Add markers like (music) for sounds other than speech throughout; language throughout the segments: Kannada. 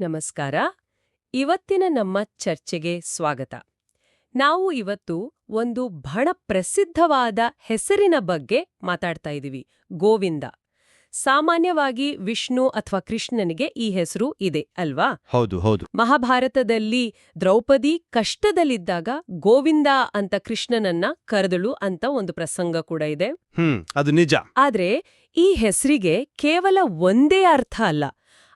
ನಮಸ್ಕಾರ. ಇವತ್ತಿನ ನಮ್ಮ ಚರ್ಚೆಗೆ ಸ್ವಾಗತ. ನಾವು ಇವತ್ತು ಒಂದು ಬಹಳ ಪ್ರಸಿದ್ಧವಾದ ಹೆಸರಿನ ಬಗ್ಗೆ ಮಾತಾಡ್ತಾ ಇದ್ದೀವಿ. ಗೋವಿಂದ. ಸಾಮಾನ್ಯವಾಗಿ ವಿಷ್ಣು ಅಥವಾ ಕೃಷ್ಣನಿಗೆ ಈ ಹೆಸರು ಇದೆ ಅಲ್ವಾ? ಹೌದು ಹೌದು. ಮಹಾಭಾರತದಲ್ಲಿ ದ್ರೌಪದಿ ಕಷ್ಟದಲ್ಲಿದ್ದಾಗ ಗೋವಿಂದ ಅಂತ ಕೃಷ್ಣನನ್ನ ಕರೆದಳು ಅಂತ ಒಂದು ಪ್ರಸಂಗ ಕೂಡ ಇದೆ. ಅದು ನಿಜ. ಆದ್ರೆ ಈ ಹೆಸರಿಗೆ ಕೇವಲ ಒಂದೇ ಅರ್ಥ ಅಲ್ಲ.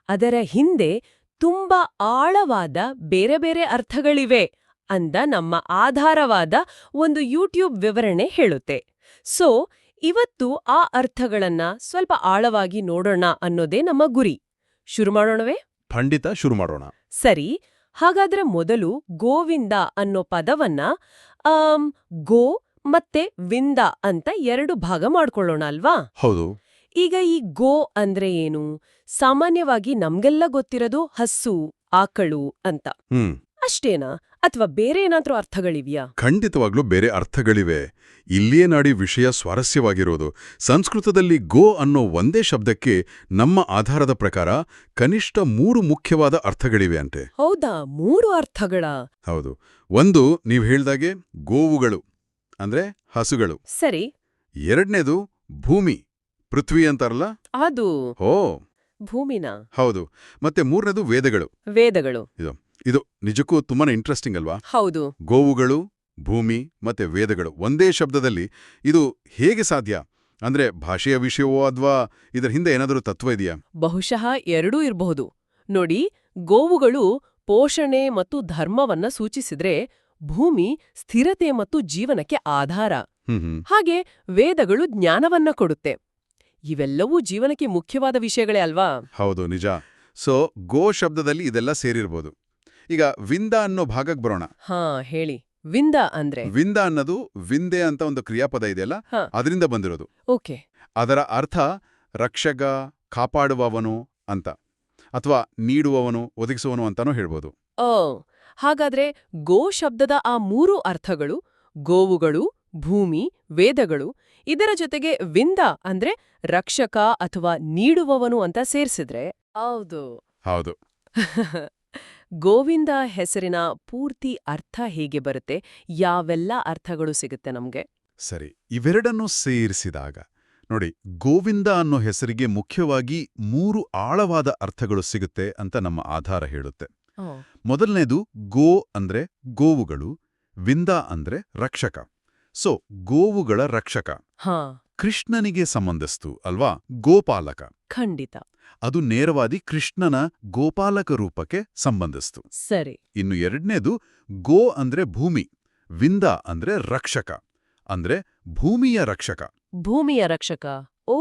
ಅದರ ಹಿಂದೆ ತುಂಬಾ ಆಳವಾದ ಬೇರೆ ಬೇರೆ ಅರ್ಥಗಳಿವೆ ಅಂದ ನಮ್ಮ ಆಧಾರವಾದ ಒಂದು ಯೂಟ್ಯೂಬ್ ವಿವರಣೆ ಹೇಳುತ್ತೆ. ಸೊ ಇವತ್ತು ಆ ಅರ್ಥಗಳನ್ನ ಸ್ವಲ್ಪ ಆಳವಾಗಿ ನೋಡೋಣ ಅನ್ನೋದೇ ನಮ್ಮ ಗುರಿ. ಶುರು ಮಾಡೋಣವೇ? ಖಂಡಿತ ಶುರು ಮಾಡೋಣ. ಸರಿ ಹಾಗಾದ್ರೆ ಮೊದಲು ಗೋವಿಂದ ಅನ್ನೋ ಪದವನ್ನ ಗೋ ಮತ್ತೆ ವಿಂದ ಅಂತ ಎರಡು ಭಾಗ ಮಾಡ್ಕೊಳ್ಳೋಣ ಅಲ್ವಾ? ಹೌದು. ಈಗ ಈ ಗೋ ಅಂದ್ರೆ ಏನು? ಸಾಮಾನ್ಯವಾಗಿ ನಮ್ಗೆಲ್ಲ ಗೊತ್ತಿರೋದು ಹಸು ಆಕಳು ಅಂತ. ಹ್ಮ್. ಅಷ್ಟೇನಾ? ಅಥವಾ ಬೇರೆ ಏನಾದ್ರೂ ಅರ್ಥಗಳಿವ್ಯಾ? ಖಂಡಿತವಾಗ್ಲೂ ಬೇರೆ ಅರ್ಥಗಳಿವೆ. ಇಲ್ಲಿಯೇ ನಾಡಿ ವಿಷಯ ಸ್ವಾರಸ್ಯವಾಗಿರೋದು. ಸಂಸ್ಕೃತದಲ್ಲಿ ಗೋ ಅನ್ನೋ ಒಂದೇ ಶಬ್ದಕ್ಕೆ ನಮ್ಮ ಆಧಾರದ ಪ್ರಕಾರ ಕನಿಷ್ಠ ಮೂರು ಮುಖ್ಯವಾದ ಅರ್ಥಗಳಿವೆ ಅಂತೆ. ಹೌದಾ? ಮೂರು ಅರ್ಥಗಳ? ಹೌದು. ಒಂದು ನೀವು ಹೇಳ್ದಾಗೆ ಗೋವುಗಳು ಅಂದ್ರೆ ಹಸುಗಳು. ಸರಿ. ಎರಡನೇದು ಭೂಮಿ. ಪೃಥ್ವಿ ಅಂತಾರಲ್ಲ? ಅದು ಓ ಭೂಮಿನ. ಹೌದು. ಮತ್ತೆ ಮೂರನೇದು ವೇದಗಳು. ವೇದಗಳು. ಇದು ಇದು ನಿಜಕ್ಕೂ ತುಂಬಾನೇ ಇಂಟ್ರೆಸ್ಟಿಂಗ್ ಅಲ್ವಾ? ಹೌದು. ಗೋವುಗಳು ಭೂಮಿ ಮತ್ತೆ ವೇದಗಳು. ಒಂದೇ ಶಬ್ದದಲ್ಲಿ ಇದು ಹೇಗೆ ಸಾಧ್ಯ? ಅಂದ್ರೆ ಭಾಷೆಯ ವಿಷಯವೋ ಅಥವಾ ಇದರ ಹಿಂದೆ ಏನಾದರೂ ತತ್ವ ಇದೆಯಾ? ಬಹುಶಃ ಎರಡೂ ಇರಬಹುದು. ನೋಡಿ ಗೋವುಗಳು ಪೋಷಣೆ ಮತ್ತು ಧರ್ಮವನ್ನ ಸೂಚಿಸಿದ್ರೆ ಭೂಮಿ ಸ್ಥಿರತೆ ಮತ್ತು ಜೀವನಕ್ಕೆ ಆಧಾರ. ಹಾಗೆ ವೇದಗಳು ಜ್ಞಾನವನ್ನ ಕೊಡುತ್ತೆ. ಇವೆಲ್ಲವೂ ಜೀವನಕ್ಕೆ ಮುಖ್ಯವಾದ ವಿಷಯಗಳೇ ಅಲ್ವಾ? ಹೌದು ನಿಜ. ಸೊ ಗೋ ಶಬ್ದದಲ್ಲಿ ಇದೆಲ್ಲ ಸೇರಿರ್ಬೋದು. ಈಗ ವಿಂದ ಅನ್ನೋ ಭಾಗಕ್ಕೆ ಬರೋಣ. ಹಾ ಹೇಳಿ. ವಿಂದ ಅಂದ್ರೆ? ವಿಂದ ಅನ್ನೋದು ವಿಂದೆ ಅಂತ ಒಂದು ಕ್ರಿಯಾಪದ ಇದೆಯಲ್ಲ. ಅದರಿಂದ ಬಂದಿರೋದು. ಓಕೆ. ಅದರ ಅರ್ಥ ರಕ್ಷಕ ಕಾಪಾಡುವವನು ಅಂತ. ಅಥವಾ ನೀಡುವವನು ಒದಗಿಸುವನು ಅಂತಾನೂ ಹೇಳ್ಬೋದು. ಓ ಹಾಗಾದ್ರೆ ಗೋ ಶಬ್ದದ ಆ ಮೂರು ಅರ್ಥಗಳು ಗೋವುಗಳು ಭೂಮಿ ವೇದಗಳು ಇದರ ಜೊತೆಗೆ ವಿಂದ ಅಂದ್ರೆ ರಕ್ಷಕ ಅಥವಾ ನೀಡುವವನು ಅಂತ ಸೇರಿಸಿದ್ರೆ ಹೌದು. ಹೌದು. (laughs) ಗೋವಿಂದ ಹೆಸರಿನ ಪೂರ್ತಿ ಅರ್ಥ ಹೇಗೆ ಬರುತ್ತೆ? ಯಾವೆಲ್ಲ ಅರ್ಥಗಳು ಸಿಗುತ್ತೆ ನಮ್ಗೆ? ಸರಿ ಇವೆರಡನ್ನು ಸೇರಿಸಿದಾಗ ನೋಡಿ ಗೋವಿಂದ ಅನ್ನೋ ಹೆಸರಿಗೆ ಮುಖ್ಯವಾಗಿ ಮೂರು ಆಳವಾದ ಅರ್ಥಗಳು ಸಿಗುತ್ತೆ ಅಂತ ನಮ್ಮ ಆಧಾರ ಹೇಳುತ್ತೆ. ಮೊದಲನೇದು ಗೋ ಅಂದ್ರೆ ಗೋವುಗಳು ವಿಂದ ಅಂದ್ರೆ ರಕ್ಷಕ. ಸೊ ಗೋವುಗಳ ರಕ್ಷಕ. ಹಾ. ಕೃಷ್ಣನಿಗೆ ಸಂಬಂಧಿಸ್ತು ಅಲ್ವಾ? ಗೋಪಾಲಕ. ಖಂಡಿತ. ಅದು ನೇರವಾಗಿ ಕೃಷ್ಣನ ಗೋಪಾಲಕ ರೂಪಕ್ಕೆ ಸಂಬಂಧಿಸ್ತು. ಸರಿ. ಇನ್ನು ಎರಡನೇದು ಗೋ ಅಂದ್ರೆ ಭೂಮಿ ವಿಂದ ಅಂದ್ರೆ ರಕ್ಷಕ ಅಂದ್ರೆ ಭೂಮಿಯ ರಕ್ಷಕ. ಭೂಮಿಯ ರಕ್ಷಕ. ಓ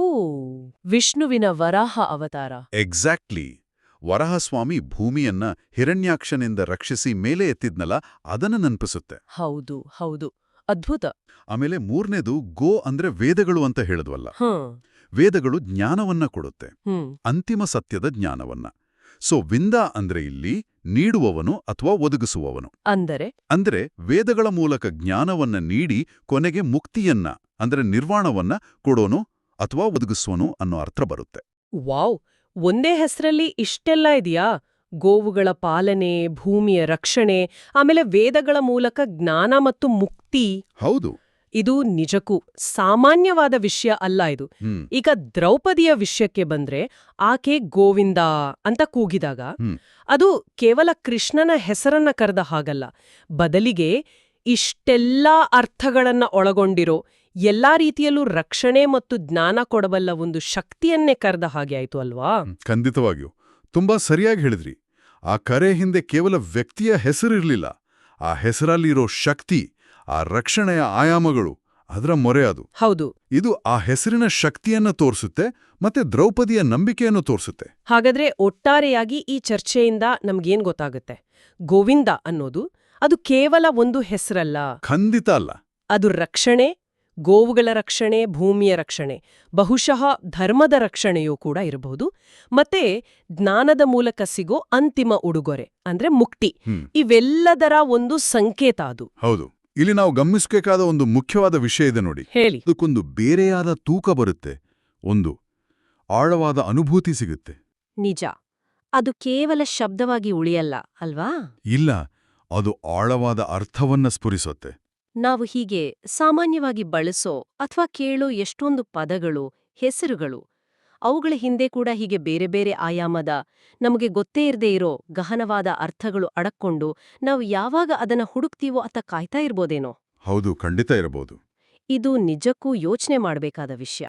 ವಿಷ್ಣುವಿನ ವರಾಹ ಅವತಾರ. ಎಕ್ಸಾಕ್ಟ್ಲಿ. ವರಹಸ್ವಾಮಿ ಭೂಮಿಯನ್ನ ಹಿರಣ್ಯಾಕ್ಷನಿಂದ ರಕ್ಷಿಸಿ ಮೇಲೆ ಎತ್ತಿದ್ನಲ್ಲ ಅದನ್ನ ನೆನಪಿಸುತ್ತೆ. ಹೌದು ಹೌದು. ಅದ್ಭುತ. ಆಮೇಲೆ ಮೂರನೇದು ಗೋ ಅಂದ್ರೆ ವೇದಗಳು ಅಂತ ಹೇಳಿದ್ವಲ್ಲ. ವೇದಗಳು ಜ್ಞಾನವನ್ನ ಕೊಡುತ್ತೆ. ಅಂತಿಮ ಸತ್ಯದ ಜ್ಞಾನವನ್ನ. ಸೊ ವಿಂದ ಅಂದ್ರೆ ಇಲ್ಲಿ ನೀಡುವವನು ಅಥವಾ ಒದಗಿಸುವವನು. ಅಂದರೆ? ಅಂದ್ರೆ ವೇದಗಳ ಮೂಲಕ ಜ್ಞಾನವನ್ನ ನೀಡಿ ಕೊನೆಗೆ ಮುಕ್ತಿಯನ್ನ ಅಂದ್ರೆ ನಿರ್ವಾಣವನ್ನ ಕೊಡೋನು ಅಥವಾ ಒದಗಿಸುವನು ಅನ್ನೋ ಅರ್ಥ ಬರುತ್ತೆ. ವಾವ್. ಒಂದೇ ಹೆಸರಲ್ಲಿ ಇಷ್ಟೆಲ್ಲ ಇದೆಯಾ? ಗೋವುಗಳ ಪಾಲನೆ ಭೂಮಿಯ ರಕ್ಷಣೆ ಆಮೇಲೆ ವೇದಗಳ ಮೂಲಕ ಜ್ಞಾನ ಮತ್ತು ಮುಕ್ತಿ. ಹೌದು. ಇದು ನಿಜಕ್ಕೂ ಸಾಮಾನ್ಯವಾದ ವಿಷಯ ಅಲ್ಲ ಇದು. ಈಗ ದ್ರೌಪದಿಯ ವಿಷಯಕ್ಕೆ ಬಂದ್ರೆ ಆಕೆ ಗೋವಿಂದ ಅಂತ ಕೂಗಿದಾಗ ಅದು ಕೇವಲ ಕೃಷ್ಣನ ಹೆಸರನ್ನ ಕರೆದ ಹಾಗಲ್ಲ. ಬದಲಿಗೆ ಇಷ್ಟೆಲ್ಲಾ ಅರ್ಥಗಳನ್ನ ಒಳಗೊಂಡಿರೋ ಎಲ್ಲಾ ರೀತಿಯಲ್ಲೂ ರಕ್ಷಣೆ ಮತ್ತು ಜ್ಞಾನ ಕೊಡಬಲ್ಲ ಒಂದು ಶಕ್ತಿಯನ್ನೇ ಕರೆದ ಹಾಗೆ ಆಯ್ತು ಅಲ್ವಾ? ಖಂಡಿತವಾಗಿಯೂ. ತುಂಬಾ ಸರಿಯಾಗಿ ಹೇಳಿದ್ರಿ. ಆ ಕರೆ ಹಿಂದೆ ಕೇವಲ ವ್ಯಕ್ತಿಯ ಹೆಸರಿರಲಿಲ್ಲ. ಆ ಹೆಸರಲ್ಲಿರೋ ಶಕ್ತಿ ಆ ರಕ್ಷಣೆಯ ಆಯಾಮಗಳು ಅದರ ಮೊರೆ ಅದು. ಹೌದು. ಇದು ಆ ಹೆಸರಿನ ಶಕ್ತಿಯನ್ನ ತೋರಿಸುತ್ತೆ ಮತ್ತೆ ದ್ರೌಪದಿಯ ನಂಬಿಕೆಯನ್ನು ತೋರಿಸುತ್ತೆ. ಹಾಗಾದ್ರೆ ಒಟ್ಟಾರೆಯಾಗಿ ಈ ಚರ್ಚೆಯಿಂದ ನಮ್ಗೇನ್ ಗೊತ್ತಾಗುತ್ತೆ? ಗೋವಿಂದ ಅನ್ನೋದು ಅದು ಕೇವಲ ಒಂದು ಹೆಸರಲ್ಲ. ಖಂಡಿತ ಅಲ್ಲ. ಅದು ರಕ್ಷಣೆ ಗೋವುಗಳ ರಕ್ಷಣೆ ಭೂಮಿಯ ರಕ್ಷಣೆ ಬಹುಶಃ ಧರ್ಮದ ರಕ್ಷಣೆಯೂ ಕೂಡ ಇರಬಹುದು. ಮತ್ತೆ ಜ್ಞಾನದ ಮೂಲಕ ಸಿಗೋ ಅಂತಿಮ ಉಡುಗೊರೆ ಅಂದ್ರೆ ಮುಕ್ತಿ. ಇವೆಲ್ಲದರ ಒಂದು ಸಂಕೇತ ಅದು. ಹೌದು. ಇಲ್ಲಿ ನಾವು ಗಮನಿಸಬೇಕಾದ ಒಂದು ಮುಖ್ಯವಾದ ವಿಷಯ ಇದೆ ನೋಡಿ. ಹೇಳಿ. ಅದಕ್ಕೊಂದು ಬೇರೆಯಾದ ತೂಕ ಬರುತ್ತೆ. ಒಂದು ಆಳವಾದ ಅನುಭೂತಿ ಸಿಗುತ್ತೆ. ನಿಜ. ಅದು ಕೇವಲ ಶಬ್ದವಾಗಿ ಉಳಿಯಲ್ಲ ಅಲ್ವಾ? ಇಲ್ಲ ಅದು ಆಳವಾದ ಅರ್ಥವನ್ನ ಸ್ಫುರಿಸುತ್ತೆ. ನಾವು ಹೀಗೆ ಸಾಮಾನ್ಯವಾಗಿ ಬಳಸೋ ಅಥವಾ ಕೇಳೋ ಎಷ್ಟೊಂದು ಪದಗಳು ಹೆಸರುಗಳು ಅವುಗಳ ಹಿಂದೆ ಕೂಡ ಹೀಗೆ ಬೇರೆ ಬೇರೆ ಆಯಾಮದ ನಮಗೆ ಗೊತ್ತೇ ಇರದೇ ಇರೋ ಗಹನವಾದ ಅರ್ಥಗಳು ಅಡಕ್ಕೊಂಡು ನಾವು ಯಾವಾಗ ಅದನ್ನ ಹುಡುಕ್ತೀವೋ ಅತ್ತ ಕಾಯ್ತಾ ಇರ್ಬೋದೇನೋ? ಹೌದು ಖಂಡಿತ ಇರಬಹುದು. ಇದು ನಿಜಕ್ಕೂ ಯೋಚನೆ ಮಾಡಬೇಕಾದ ವಿಷಯ.